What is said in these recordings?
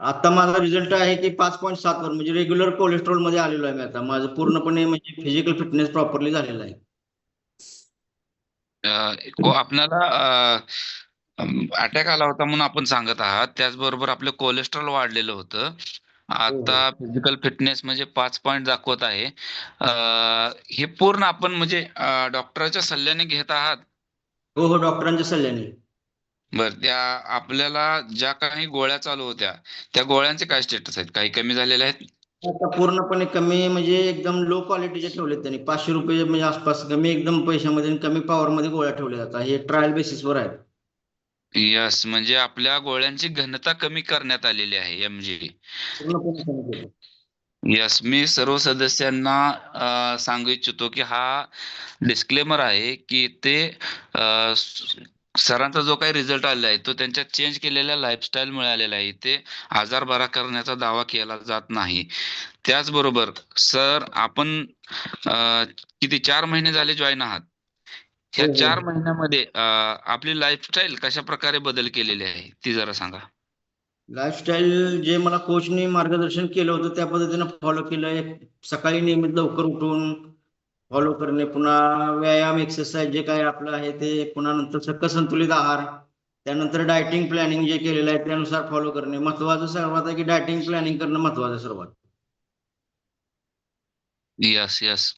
आता माझा रिझल्ट आहे की पाच पॉईंट सात वर म्हणजे रेग्युलर कोलेस्ट्रॉलमध्ये आलेलो आहे मी आता. माझं पूर्णपणे म्हणजे फिजिकल फिटनेस प्रॉपरली झालेला आहे. आपल्याला अटॅक आला होता म्हणून आपण सांगत आहात. त्याचबरोबर आपलं कोलेस्ट्रॉल वाढलेलं होतं. आता फिजिकल फिटनेस म्हणजे पाच पॉईंट दाखवत आहे. हे पूर्ण आपण म्हणजे डॉक्टरच्या सल्ल्याने घेत आहात? हो हो डॉक्टरांच्या सल्ल्याने. बर त्या आपल्याला ज्या काही गोळ्या चालू होत्या त्या गोळ्यांचे काय स्टेटस आहेत? काही कमी झालेले आहेत? आता पूर्णपणे कमी म्हणजे एकदम लो क्वालिटीचे ठेवलेत त्यांनी. पाचशे रुपये म्हणजे आसपास कमी एकदम पैशामध्ये आणि कमी पॉवर मध्ये गोळ्या ठेवल्या जातात हे ट्रायल बेसिसवर आहेत. यस म्हणजे आपल्या गोळ्यांची घनता कमी करण्यात आलेली आहे एमजी पूर्णपणे. यस मी सर्व सदस्यांना सांगू इच्छितो की हा डिस्क्लेमर आहे की ते सरांचा जो काही रिझल्ट आलेला आहे तो त्यांच्या चेंज केलेल्या लाईफस्टाईल मिळालेला आहे. ते आजार बरा करण्याचा दावा केला जात नाही. त्याचबरोबर सर आपण किती चार महिने झाले जॉईन आहात. ह्या हो, हो. चार महिन्यामध्ये आपली लाईफस्टाईल कशा प्रकारे बदल केलेली आहे ती जरा सांगा. लाईफस्टाईल जे मला कोचने मार्गदर्शन केलं होतं त्या पद्धतीनं फॉलो केलंय. सकाळी नियमित लवकर उठून फॉलो करणे पुन्हा व्यायाम एक्सरसाइज जे काय आपलं आहे ते पुन्हा नंतर सकस संतुलित आहार त्यानंतर डायटिंग प्लॅनिंग जे केलेलं आहे त्यानुसार फॉलो करणे. महत्वाचं सर्वात आहे की डायटिंग प्लॅनिंग करणं महत्वाचं आहे सर्वात यस यस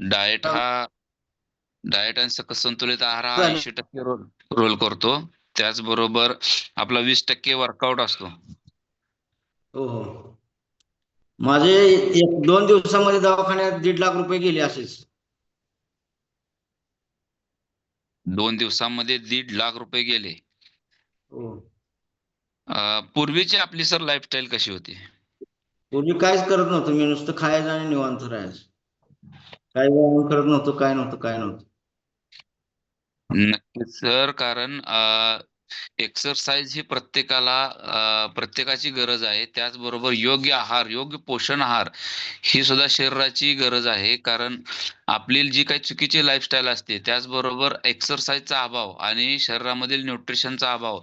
डाएट हा डाएट आणि सकस संतुलित आहार हा. ऐंशी टक्के रोल रोल करतो. त्याचबरोबर आपला वीस टक्के वर्कआउट असतो. हो हो. माझे एक दोन दिवसामध्ये दवाखान्यात दीड लाख रुपये गेले असेच. दोन दिवसांमध्ये दीड लाख रुपये गेले. हो. पूर्वीची आपली सर लाईफस्टाईल कशी होती? पूर्वी काहीच करत नव्हतो. मी नुसतं खायचं आणि निवांत राहायचं. काय व्यायाम करत नव्हतो काय नव्हतं काय नव्हतं. नक्कीच सर. कारण एक्सरसाइज ही प्रत्येकाला प्रत्येकाची गरज आहे. त्याचबरोबर योग्य आहार योग्य पोषण आहार ही सुद्धा शरीराची गरज आहे. कारण आपली जी काही चुकीची लाईफस्टाईल असते त्याचबरोबर एक्सरसाइजचा अभाव आणि शरीरामधील न्यूट्रिशनचा अभाव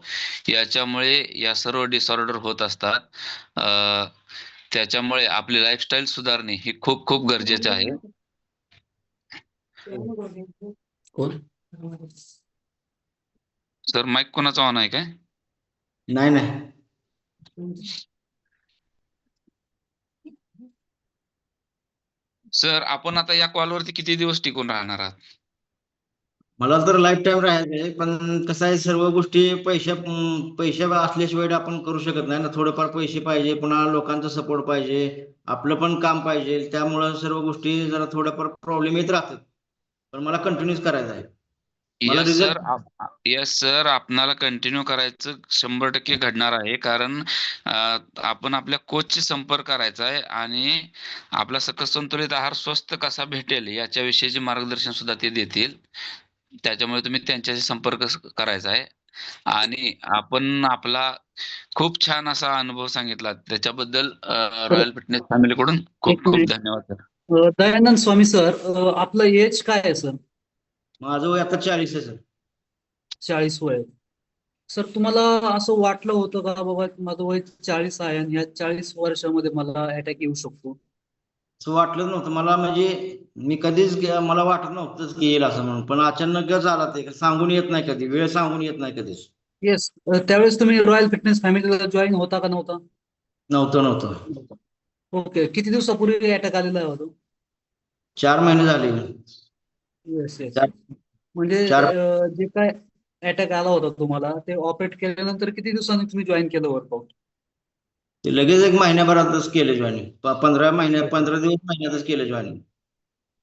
याच्यामुळे या सर्व डिसऑर्डर होत असतात. त्याच्यामुळे आपली लाईफस्टाईल सुधारणे हे खूप खूप गरजेचे आहे. कोण? सर माईक कोणाचा ऑन आहे काय? नाही नाही. सर आपण आता या कॉलवरती किती दिवस टिकून राहणार आहात? मला तर लाईफ टाइम राहायचं आहे पण कसं आहे सर्व गोष्टी पैशा पैशा असल्याशिवाय आपण करू शकत नाही ना. थोडेफार पैसे पाहिजे पुन्हा लोकांचा सपोर्ट पाहिजे आपलं पण काम पाहिजे. त्यामुळं सर्व गोष्टी जरा थोड्याफार प्रॉब्लेम येत राहतात. पण मला कंटिन्यूच करायचं आहे. मला यस सर यस सर आपणाला कंटिन्यू करायचं शंभर टक्के घडणार आहे. कारण अं, आपण आपल्या कोचशी संपर्क करायचा आहे आणि आपला सकस संतुलित आहार स्वस्त कसा भेटेल याच्याविषयीचे मार्गदर्शन सुद्धा ते देतील. त्याच्यामुळे तुम्ही त्यांच्याशी संपर्क स- करायचा आहे. आणि आपण आपला खूप छान असा अनुभव सांगितला. त्याच्याबद्दल रॉयल फिटनेस फॅमिली कडून खूप खूप मिनिट. धन्यवाद सर अ, दयानंद स्वामी सर अ, आपलं एज काय आहे सर माझं वय आता चाळीस आहे सर. चाळीस वय. सर तुम्हाला असं वाटलं होतं का बाबा माझं वय चाळीस आहे आणि या चाळीस वर्षामध्ये मला अटॅक येऊ शकतो? असं वाटलंच नव्हतं. मला म्हणजे मी कधीच मला वाटत नव्हतंच की येईल असं म्हणून. पण अचानकच आला ते. सांगून येत नाही कधी. वेळ सांगून येत नाही कधीच. येस त्यावेळेस तुम्ही रॉयल फिटनेस फॅमिलीला जॉईन होता का नव्हता? नव्हतं नव्हतं. ओके. किती दिवसापूर्वी अटॅक आलेला आहे चार महिने झाले. येस येस चार- म्हणजे चार- अ, जे काय अटॅक आला होता तुम्हाला ते ऑपरेट केल्यानंतर किती दिवसांनी तुम्ही जॉईन केलं वर्कआउट ते लगेच एक महिन्याभरातच केलं जॉईनिंग पंधरा महिन्या पंधरा दिवस महिन्यातच केलं जॉईनिंग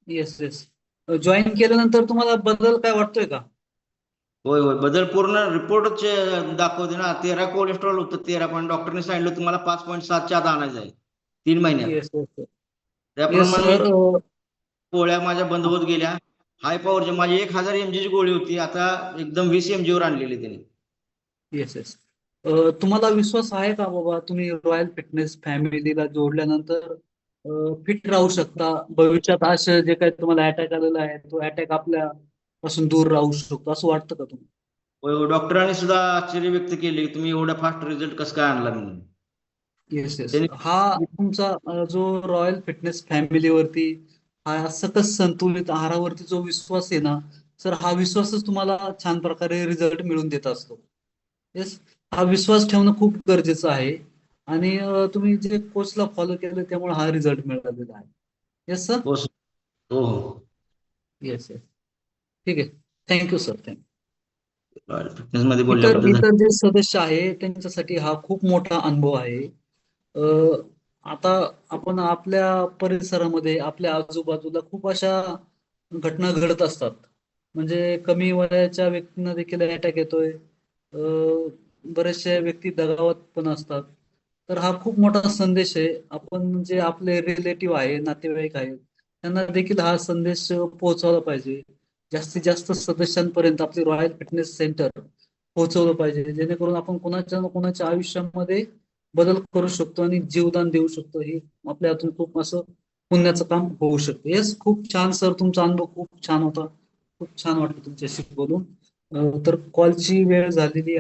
येस येस जॉईन केल्यानंतर तुम्हाला बदल काय वाटतोय का? होय होय. बदल पूर्ण रिपोर्टच दाखवते ना. तेरा कोलेस्ट्रॉल होतं. तेरा पण डॉक्टरने सांगितलं तुम्हाला पाच पॉईंट सातच्या आत आणायचं आहे. तीन महिन्यात. येस येस येस त्याप्रमाणे सर गोळ्या माझ्या बंद होत गेल्या. हाय पॉवरच्या माझी एक हजार एमजी ची गोळी होती. आता एकदम वीस एमजी वर आणलेली त्याने येस येस तुम्हाला विश्वास आहे का बाबा? तुम्ही रॉयल फिटनेस फॅमिलीला जोडल्यानंतर फिट राहू शकता? भविष्यात असं जे काही तुम्हाला अटॅक आलेला आहे तो अटॅक आपल्या पासून दूर राहू शकतो. असं वाटतं का तुम्हाला? डॉक्टरांनी सुद्धा आश्चर्य व्यक्त केले की तुम्ही एवढा फास्ट रिझल्ट कसं काय आणला म्हणून. येस येस हा तुमचा जो रॉयल फिटनेस फॅमिलीवरती हा सकस संतुलित आहारावरती जो विश्वास आहे ना सर हा विश्वासच तुम्हाला छान प्रकारे रिझल्ट मिळवून देत असतो. येस हा विश्वास ठेवणं खूप गरजेचं आहे. आणि तुम्ही जे कोचला फॉलो केलं त्यामुळे हा रिझल्ट मिळालेला आहे. येस सर हो सर हो येस येस ठीक आहे. थँक्यू सर थँक्यू इतर जे सदस्य आहे त्यांच्यासाठी हा खूप मोठा अनुभव आहे. आता आपण आपल्या परिसरामध्ये आपल्या आजूबाजूला खूप अशा घटना घडत असतात. म्हणजे कमी वयाच्या व्यक्तींना देखील अटॅक येतोय. अ, बरेचशा व्यक्ती दगावत पण असतात. तर हा खूप मोठा संदेश आहे. आपण जे आपले रिलेटिव्ह आहे नातेवाईक आहेत त्यांना देखील हा संदेश पोहोचवला पाहिजे. जास्तीत जास्त सदस्यांपर्यंत आपली रॉयल फिटनेस सेंटर पोहोचवलं पाहिजे. जेणेकरून आपण कोणाच्या ना कोणाच्या आयुष्यामध्ये बदल करू शकतो आणि जीवदान देऊ शकतो. हे आपल्या हातून खूप असं पुण्याचं काम होऊ शकतं. येस खूप छान सर तुमचा अनुभव खूप छान होता. खूप छान वाटलं तुमच्याशी बोलून. तर कॉलची वेळ झालेली आहे.